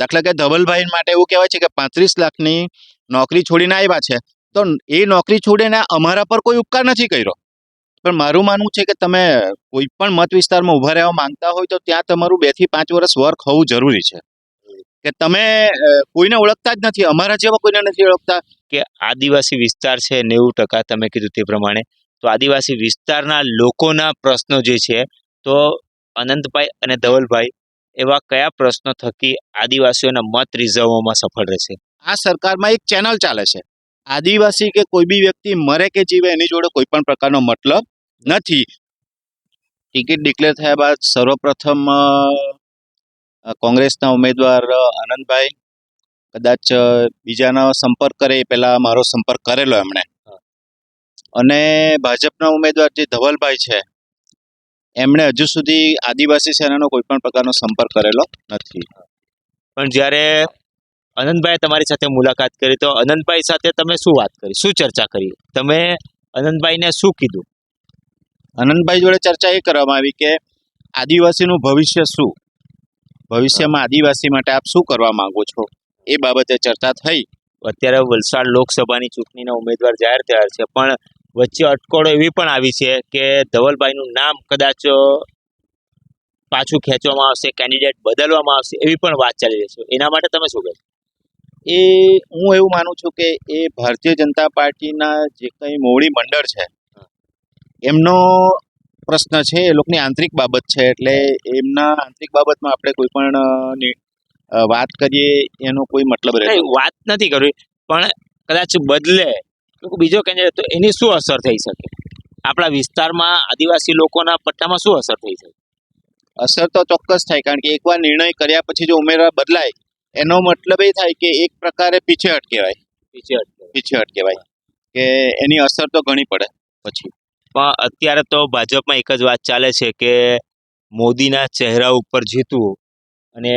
દાખલા કે ધવલભાઈ માટે એવું કહેવાય છે કે પાંત્રીસ લાખની નોકરી છોડીને આવ્યા છે. તો એ નોકરી છોડીને અમારા પર કોઈ ઉપકાર નથી કર્યો. પણ મારું માનવું છે કે તમે કોઈ પણ મત વિસ્તારમાં ઊભા રહેવા માંગતા હોય તો ત્યાં તમારું બેથી પાંચ વર્ષ વર્ક હોવું જરૂરી છે. કે તમે કોઈને ઓળખતા જ નથી, અમારા જેવા કોઈને નથી ઓળખતા. કે આદિવાસી વિસ્તાર છે નેવું ટકા તમે કીધું તે પ્રમાણે. તો આદિવાસી વિસ્તારના લોકોના પ્રશ્નો જે છે, તો અનંતભાઈ અને ધવલભાઈ, એવા કયા પ્રશ્નો થકી આદિવાસીઓના મત રીઝવવામાં સફળ રહેશે? આ સરકારમાં એક ચેનલ ચાલે છે. આદિવાસી કે કોઈ બી વ્યક્તિ મરે કે જીવે એની જોડે કોઈ પણ પ્રકારનો મતલબ નથી. ટિકિટ ડિક્લેર થયા બાદ સર્વપ્રથમ કોંગ્રેસના ઉમેદવાર આનંદભાઈ, કદાચ બીજાનો સંપર્ક કરે એ પહેલાં મારો સંપર્ક કરેલો એમણે. અને ભાજપના ઉમેદવાર જે ધવલભાઈ છે એમણે હજુ સુધી આદિવાસી સેનાનો કોઈ પણ પ્રકારનો સંપર્ક કરેલો નથી. પણ જ્યારે અનંતભાઈ તમારી સાથે મુલાકાત કરી તો અનંતભાઈ સાથે તમે શું વાત કરી? શું ચર્ચા કરી? તમે અનંતભાઈને શું કીધું? અનંતભાઈ જોડે ચર્ચા એ કરવામાં આવી કે આદિવાસીનું ભવિષ્ય શું? ભવિષ્યમાં આદિવાસી માટે આપ શું કરવા માંગો છો? એ બાબતે ચર્ચા થઈ. અત્યારે વલસાડ લોકસભાની ચૂંટણીના ઉમેદવાર જાહેર થયા છે પણ વચ્ચે અટકળો એવી પણ આવી છે કે ધવલભાઈનું નામ કદાચ પાછું ખેંચવામાં આવશે કેન્ડિડેટ બદલવામાં આવશે એવી પણ વાત ચાલી રહી છે. એના માટે તમે શું કહેશો? એ હું એવું માનું છું કે એ ભારતીય જનતા પાર્ટીના જે કંઈ મોવડી મંડળ છે એમનો પ્રશ્ન છે એ લોકોની આંતરિક બાબત છે. એટલે એમના આંતરિક બાબતમાં આપણે કોઈ પણ વાત કરીએ એનો કોઈ મતલબ રહે વાત નથી કરવી. પણ કદાચ બદલે બીજો કેન્ડિડેટ તો એની શું અસર થઈ શકે? આપણા વિસ્તારમાં આદિવાસી લોકોના પટ્ટામાં શું અસર થઈ શકે? અસર તો ચોક્કસ થાય કારણ કે એકવાર નિર્ણય કર્યા પછી જો ઉમેદવાર બદલાય એનો મતલબ એ થાય કે એક પ્રકારે પીછેહટ કહેવાય પીછે હટકે. પીછેહટ કહેવાય કે એની અસર તો ઘણી પડે પછી. પણ અત્યારે તો ભાજપમાં એક જ વાત ચાલે છે કે મોદીના ચહેરા ઉપર જીતવું અને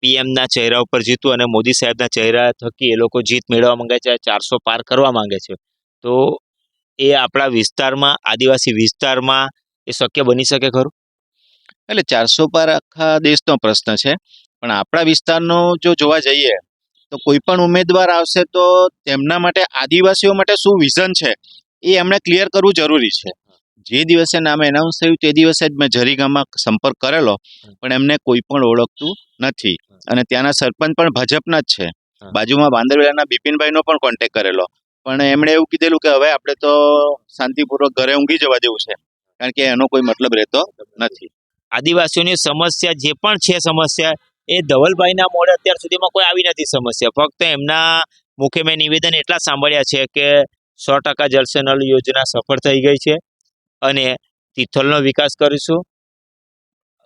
પીએમના ચહેરા ઉપર જીતવું અને મોદી સાહેબના ચહેરા થકી એ લોકો જીત મેળવવા માંગે છે ચારસો પાર કરવા માંગે છે. તો એ આપણા વિસ્તારમાં, આદિવાસી વિસ્તારમાં એ શક્ય બની શકે ખરું? એટલે ચારસો પાર આખા દેશનો પ્રશ્ન છે. પણ આપણા વિસ્તારનો જો જોવા જઈએ, તો કોઈ પણ ઉમેદવાર આવશે તો તેમના માટે, આદિવાસીઓ માટે શું વિઝન છે? એ એમણે ક્લિયર કરવું જરૂરી છે. જે દિવસે નામ એનાઉન્સ થયું તે દિવસે જ મેં જરીગામમાં સંપર્ક કરેલો પણ એમને કોઈ પણ ઓળખતું નથી. અને ત્યાંના સરપંચ પણ ભાજપના જ છે. બાજુમાં બાંદરવેલાના બિપિનભાઈનો પણ કોન્ટેક્ટ કરેલો. પણ એમણે એવું કીધેલું કે હવે આપણે તો શાંતિપૂર્વક ઘરે ઊંઘી જવા જેવું છે. કારણ કે એનો કોઈ મતલબ રહેતો નથી. આદિવાસીઓની સમસ્યા જે પણ છે સમસ્યા એ ધવલભાઈના મોડે અત્યાર સુધીમાં કોઈ આવી નથી સમસ્યા. ફક્ત એમના મુખે મેં નિવેદન એટલા સાંભળ્યા છે કે સો ટકા નળ યોજના સફળ થઈ ગઈ છે. અને તિથલનો વિકાસ કરીશું.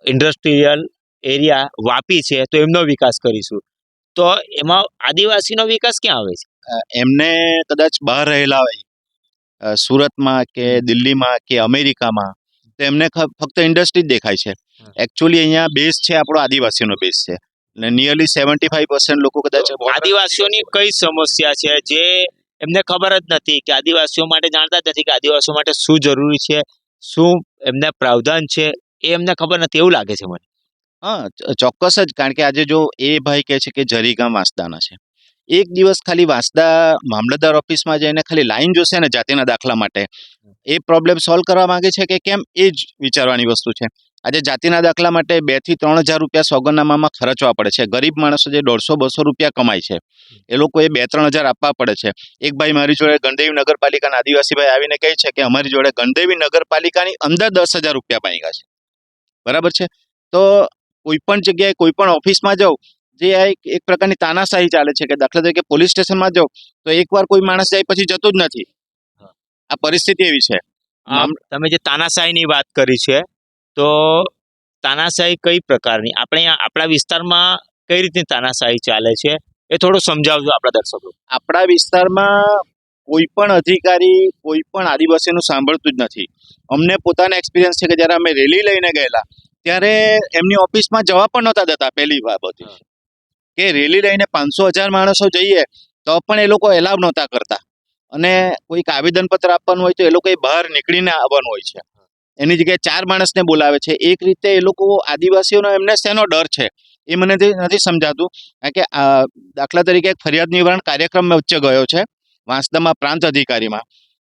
ઇન્ડસ્ટ્રીયલ એરિયા વાપી છે તો એમનો વિકાસ કરીશું. તો એમાં આદિવાસીનો વિકાસ ક્યાં આવે છે? એમને કદાચ બહાર રહેલા હોય સુરતમાં કે દિલ્હીમાં કે અમેરિકામાં તો એમને ફક્ત ઇન્ડસ્ટ્રી જ દેખાય છે. એકચ્યુઅલી અહીંયા બેઝ છે આપણો આદિવાસીનો બેઝ છે. નિયરલી સેવન્ટી ફાઈવ પર્સન્ટ લોકો કદાચ આદિવાસીઓની કઈ સમસ્યા છે? જે એમને ખબર જ નથી કે આદિવાસીઓ માટે જાણતા જ નથી કે આદિવાસીઓ માટે શું જરૂરી છે, શું એમને પ્રાવધાન છે, એ એમને ખબર નથી, એવું લાગે છે મને. હા, ચોક્કસ જ. કારણ કે આજે જો એ ભાઈ કહે છે કે જરીગામ વાંસદાના છે. એક દિવસ ખાલી વાંસદા મામલતદાર ઓફિસમાં જઈને ખાલી લાઈન જોશે ને જાતિના દાખલા માટે. એ પ્રોબ્લેમ સોલ્વ કરવા માંગે છે કે કેમ? એ જ વિચારવાની વસ્તુ છે. આજે જાતિના દાખલા માટે બેથી ત્રણ હજાર રૂપિયા સોગંદનામામાં ખર્ચવા પડે છે. ગરીબ માણસો જે દોઢસો બસો રૂપિયા કમાય છે, એ લોકોએ બે ત્રણ હજાર આપવા પડે છે. એક ભાઈ મારી જોડે ગણદેવી નગરપાલિકાના આદિવાસી ભાઈ આવીને કહે છે કે અમારી જોડે ગણદેવી નગરપાલિકાની અંદર દસ હજાર રૂપિયા માંગ્યા છે. બરાબર છે? તો કોઈ પણ જગ્યાએ કોઈ પણ ઓફિસમાં જાઓ જે આ એક એક પ્રકારની તાનાશાહી ચાલે છે કે દાખલા તરીકે પોલીસ સ્ટેશનમાં જાઓ તો એકવાર કોઈ માણસ જાય પછી જતો જ નથી. આ પરિસ્થિતિ એવી છે. તમે જે તાનાશાહીની વાત કરી છે તો તાનાશાહી કઈ પ્રકારની? આપણે આપણા વિસ્તારમાં કઈ રીતની તાનાશાહી ચાલે છે? એ થોડું સમજાવજો આપણા દર્શકો. આપણા વિસ્તારમાં કોઈ પણ અધિકારી કોઈ પણ આદિવાસીનું સાંભળતું જ નથી. અમને પોતાનો એક્સપિરિયન્સ છે કે જ્યારે અમે રેલી લઈને ગયેલા ત્યારે એમની ઓફિસમાં જવા પણ નહોતા દેતા પહેલી બાબત. કે રેલી લઈને પાંચસો હજાર માણસો જઈએ તો પણ એ લોકો એલાવ નહોતા કરતા. અને કોઈક આવેદનપત્ર આપવાનું હોય તો એ લોકોએ બહાર નીકળીને આવવાનું હોય છે. એની જગ્યાએ ચાર માણસને બોલાવે છે. એક રીતે એ લોકો આદિવાસીઓનો એમને શેનો ડર છે? એ મને નથી સમજાતું. કારણ કે આ દાખલા તરીકે એક ફરિયાદ નિવારણ કાર્યક્રમ વચ્ચે ગયો છે વાંસદામાં પ્રાંત અધિકારીમાં.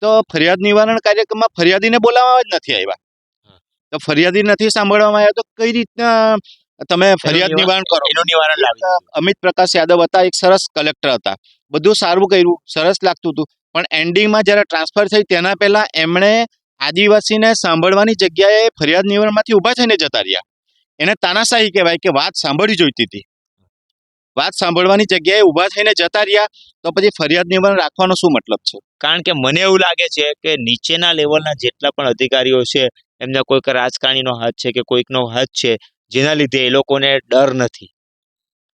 તો ફરિયાદ નિવારણ કાર્યક્રમમાં ફરિયાદીને બોલાવવા જ નથી આવ્યા. તો ફરિયાદી નથી સાંભળવામાં આવ્યા તો કઈ રીતના તમે ફરિયાદ નિવારણ કરો. એનું નિવારણ લાવી અમિત પ્રકાશ યાદવ હતા એક સરસ કલેક્ટર હતા. બધું સારું કર્યું સરસ લાગતું હતું. પણ એન્ડિંગમાં જ્યારે ટ્રાન્સફર થઈ તેના પહેલા એમણે આદિવાસીને સાંભળવાની જગ્યાએ ફરિયાદ નિવારણમાંથી ઊભા થઈને જતા રહ્યા. એને તાનાશાહી કહેવાય કે વાત સાંભળવી જોઈતી હતી. વાત સાંભળવાની જગ્યાએ ઊભા થઈને જતા રહ્યા તો પછી ફરિયાદ નિવારણ રાખવાનો શું મતલબ છે? કારણ કે મને એવું લાગે છે કે નીચેના લેવલના જેટલા પણ અધિકારીઓ છે એમના કોઈક રાજકારણીનો હાથ છે કે કોઈકનો હાથ છે જેના લીધે એ લોકોને ડર નથી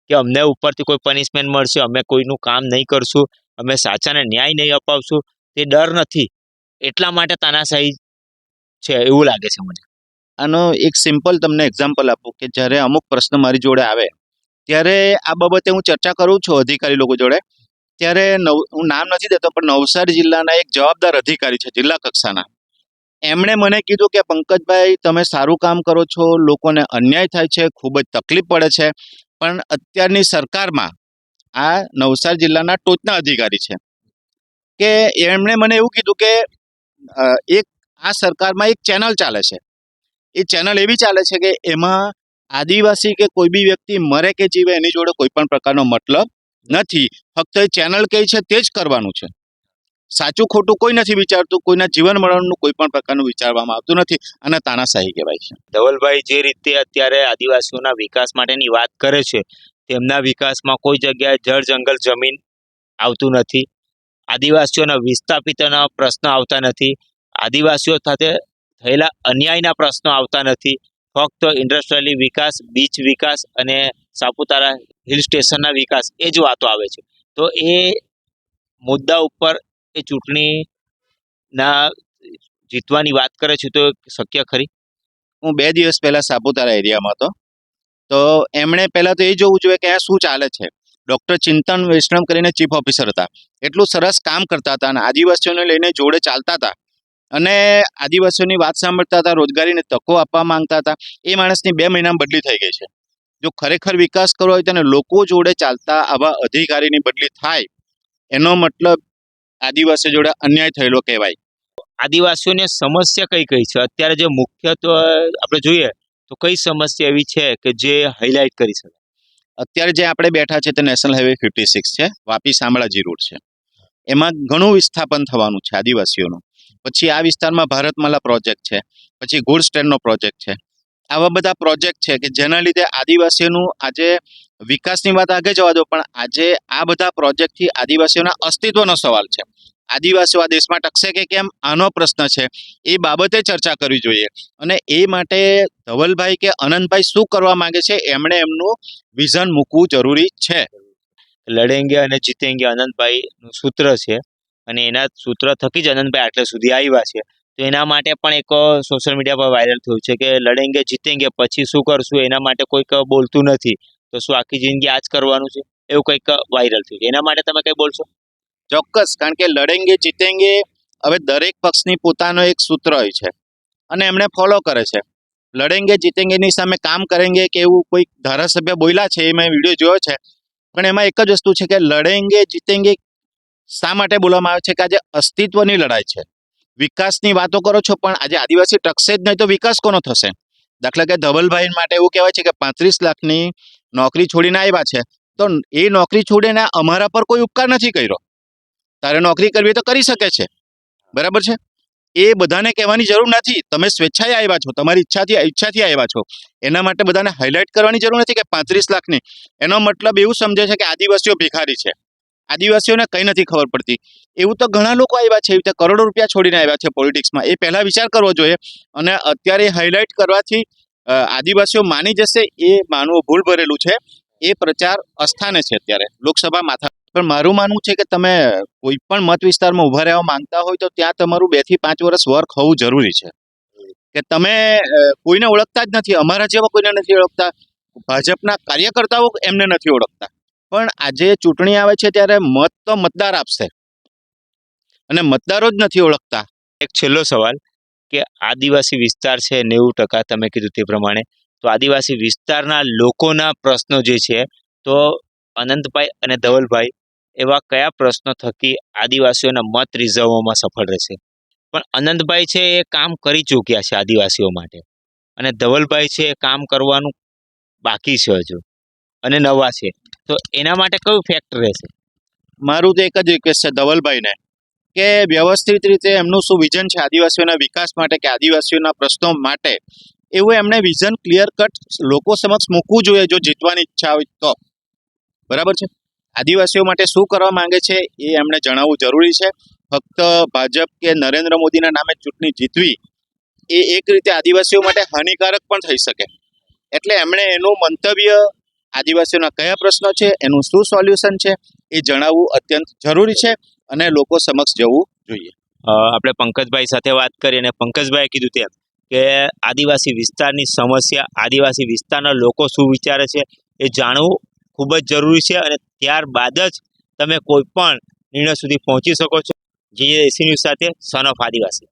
કે અમને ઉપરથી કોઈ પનિશમેન્ટ મળશે, અમે કોઈનું કામ નહીં કરશું, અમે સાચાને ન્યાય નહીં અપાવશું. તે ડર નથી. એટલા માટે તાનાશાહી છે એવું લાગે છે મને. આનો એક સિમ્પલ તમને એક્ઝામ્પલ આપું કે જ્યારે અમુક પ્રશ્ન મારી જોડે આવે, ત્યારે આ બાબતે હું ચર્ચા કરું છું અધિકારી લોકો જોડે. ત્યારે નવ, હું નામ નથી દેતો, પણ નવસારી જિલ્લાના એક જવાબદાર અધિકારી છે જિલ્લા કક્ષાના. એમણે મને કીધું કે, પંકજભાઈ, તમે સારું કામ કરો છો, લોકોને અન્યાય થાય છે, ખૂબ જ તકલીફ પડે છે, પણ અત્યારની સરકારમાં આ નવસારી જિલ્લાના ટોચના અધિકારી છે. કે એમણે મને એવું કીધું કે એક, આ સરકારમાં એક ચેનલ ચાલે છે. એ ચેનલ એવી ચાલે છે કે, એમાં આદિવાસી કે કોઈ બી વ્યક્તિ મરે કે જીવે એની જોડે કોઈ પણ પ્રકારનો મતલબ નથી. ફક્ત એ ચેનલ કઈ છે, તે જ કરવાનું છે. સાચું ખોટું કોઈ નથી વિચારતું, કોઈના જીવન મરણનું કોઈ પણ પ્રકારનું વિચારવામાં આવતું નથી અને તાનાશાહી કહેવાય છે. ધવલભાઈ જે રીતે અત્યારે આદિવાસીઓના વિકાસ માટેની વાત કરે છે, તેમના વિકાસમાં કોઈ જગ્યાએ જળ જંગલ જમીન આવતું નથી, આદિવાસીઓના વિસ્થાપિતના પ્રશ્ન આવતા નથી, આદિવાસીઓ સાથે થયેલા અન્યાયના પ્રશ્નો આવતા નથી, ફક્ત ઇન્ડસ્ટ્રીયલી વિકાસ, બીચ વિકાસ અને સાપુતારા હિલ સ્ટેશનના વિકાસ એ જ વાતો આવે છે. તો એ મુદ્દા ઉપર એ ચૂંટણીના જીતવાની વાત કરે છે તો શક્ય ખરી? હું બે દિવસ પહેલા સાપુતારા એરિયામાં હતો. તો એમણે પહેલા તો એ જોવું જોઈએ કે આ શું ચાલે છે. ડૉક્ટર ચિંતન વૈષ્ણવ કરીને ચીફ ઓફિસર હતા. એટલું સરસ કામ કરતા હતા અને આદિવાસીઓને લઈને જોડે ચાલતા હતા. અને આદિવાસીઓની વાત સાંભળતા હતા, રોજગારીને તકો આપવા માંગતા હતા. એ માણસની બે મહિનામાં બદલી થઈ ગઈ છે. જો ખરેખર વિકાસ કરવો હોય તો એને લોકો જોડે ચાલતા આવા અધિકારીની બદલી થાય. એનો મતલબ આદિવાસી જોડે અન્યાય થયેલો કહેવાય. આદિવાસીઓને સમસ્યા કઈ કઈ છે? અત્યારે જે મુખ્યત્વે આપણે જોઈએ તો કઈ સમસ્યા એવી છે કે જે હાઇલાઇટ કરી શકાય અત્યારે જે આપણે બેઠા છે તે નેશનલ હાઈવે ફિફ્ટી સિક્સ છે વાપી શામળાજી રોડ છે. એમાં ઘણું વિસ્થાપન થવાનું છે આદિવાસીઓનું. પછી આ વિસ્તારમાં ભારતમાલા પ્રોજેક્ટ છે પછી ગુડ સ્ટેન્ડનો પ્રોજેક્ટ છે. આવા બધા પ્રોજેક્ટ છે કે જેના લીધે આદિવાસીઓનું આજે વિકાસની વાત આગળ જવા દો, પણ આજે આ બધા પ્રોજેક્ટથી આદિવાસીઓના અસ્તિત્વનો સવાલ છે. આદિવાસીઓ આ દેશમાં ટકશે કે કેમ? આનો પ્રશ્ન છે. એ બાબતે ચર્ચા કરવી જોઈએ. અને એ માટે ધવલભાઈ કે અનંતભાઈ શું કરવા માંગે છે? એમણે એમનું વિઝન મૂકવું જરૂરી છે. લડેંગે અને જીતેંગે અનંતભાઈનું સૂત્ર છે. અને એના સૂત્ર થકી જ અનંતભાઈ આટલે સુધી આવ્યા છે. તો એના માટે પણ એક સોશિયલ મીડિયા પર વાયરલ થયું છે કે લડેંગે જીતેંગે પછી શું કરશું એના માટે કોઈક બોલતું નથી. તો શું આખી જિંદગી આ જ કરવાનું છે? એવું કંઈક વાયરલ થયું છે. એના માટે તમે કંઈ બોલશો? ચોક્કસ, કારણ કે લડેંગે જીતેંગે હવે દરેક પક્ષની પોતાનો એક સૂત્ર હોય છે અને એમણે ફોલો કરે છે. લડેંગે જીતેંગેની સામે કામ કરેંગે કે એવું કોઈ ધારાસભ્ય બોલ્યા છે, એ મેં વીડિયો જોયો છે. પણ એમાં એક જ વસ્તુ છે કે લડેંગે જીતેંગે શા માટે બોલવામાં આવે છે કે આજે અસ્તિત્વની લડાઈ છે? વિકાસની વાતો કરો છો, પણ આજે આદિવાસી ટકશે જ નહીં તો વિકાસ કોનો થશે? દાખલા કે ધવલભાઈ માટે એવું કહેવાય છે કે પાંત્રીસ લાખની નોકરી છોડીને આવ્યા છે, તો એ નોકરી છોડીને અમારા પર કોઈ ઉપકાર નથી કર્યો? તારે નોકરી કરવી તો કરી શકે છે. બરાબર છે? એ બધાને કહેવાની જરૂર નથી. તમે સ્વેચ્છાએ આવ્યા છો, તમારી ઈચ્છાથી ઈચ્છાથી આવ્યા છો. એના માટે બધાને હાઇલાઇટ કરવાની જરૂર નથી કે પાંત્રીસ લાખની. એનો મતલબ એવું સમજે છે કે આદિવાસીઓ ભિખારી છે. આદિવાસીઓને કંઈ નથી ખબર પડતી. એવું તો ઘણા લોકો આવ્યા છે, એવી રીતે કરોડો રૂપિયા છોડીને આવ્યા છે પોલિટિક્સમાં. એ પહેલાં વિચાર કરવો જોઈએ અને અત્યારે હાઇલાઇટ કરવાથી આદિવાસીઓ માની જશે એ માનવું ભૂલ ભરેલું છે. એ પ્રચાર અસ્થાને છે અત્યારે, લોકસભા માથા. પણ મારું માનવું છે કે તમે કોઈ પણ મત વિસ્તારમાં ઊભા રહેવા માંગતા હોય તો ત્યાં તમારું બેથી પાંચ વર્ષ વર્ક હોવું જરૂરી છે. કે તમે કોઈને ઓળખતા જ નથી, અમારા જેવા કોઈને નથી ઓળખતા. ભાજપના કાર્યકર્તાઓ એમને નથી ઓળખતા. પણ આજે ચૂંટણી આવે છે ત્યારે મત તો મતદાર આપશે. અને મતદારો જ નથી ઓળખતા. એક છેલ્લો સવાલ કે આદિવાસી વિસ્તાર છે નેવું ટકા તમે કીધું તે પ્રમાણે. તો આદિવાસી વિસ્તારના લોકોના પ્રશ્નો જે છે, તો અનંતભાઈ અને ધવલભાઈ, એવા કયા પ્રશ્નો થકી આદિવાસીઓના મત રિઝવવામાં સફળ રહેશે? પણ અનંતભાઈ છે એ કામ કરી ચૂક્યા છે આદિવાસીઓ માટે. અને ધવલભાઈ છે એ કામ કરવાનું બાકી છે હજુ. અને નવા છે. તો એના માટે કયું ફેક્ટર રહેશે? મારું તો એક જ રિક્વેસ્ટ છે ધવલભાઈને, કે વ્યવસ્થિત રીતે એમનું શું વિઝન છે આદિવાસીઓના વિકાસ માટે કે આદિવાસીઓના પ્રશ્નો માટે? એવું એમણે વિઝન ક્લિયર કટ લોકો સમક્ષ મૂકવું જોઈએ જો જીતવાની ઈચ્છા હોય તો. બરાબર છે? આદિવાસીઓ માટે શું કરવા માંગે છે એ એમણે જણાવવું જરૂરી છે. ફક્ત ભાજપ કે નરેન્દ્ર મોદીના નામે ચૂંટણી જીતવી એ એક રીતે આદિવાસીઓ માટે હાનિકારક પણ થઈ શકે. એટલે એમણે એનું મંતવ્ય આદિવાસીઓના કયા પ્રશ્નો છે, એનું શું સોલ્યુશન છે, એ જણાવવું અત્યંત જરૂરી છે અને લોકો સમક્ષ જવું જોઈએ. આપણે પંકજભાઈ સાથે વાત કરી અને પંકજભાઈએ કીધું તેમ કે આદિવાસી વિસ્તારની સમસ્યા, આદિવાસી વિસ્તારના લોકો શું વિચારે છે, એ જાણવું ખૂબ જ જરૂરી છે અને ત્યારબાદ જ તમે કોઈ પણ નિર્ણય સુધી પહોંચી શકો છો. જે એસી ન્યૂઝ સાથે સન ઓફ આદિવાસી.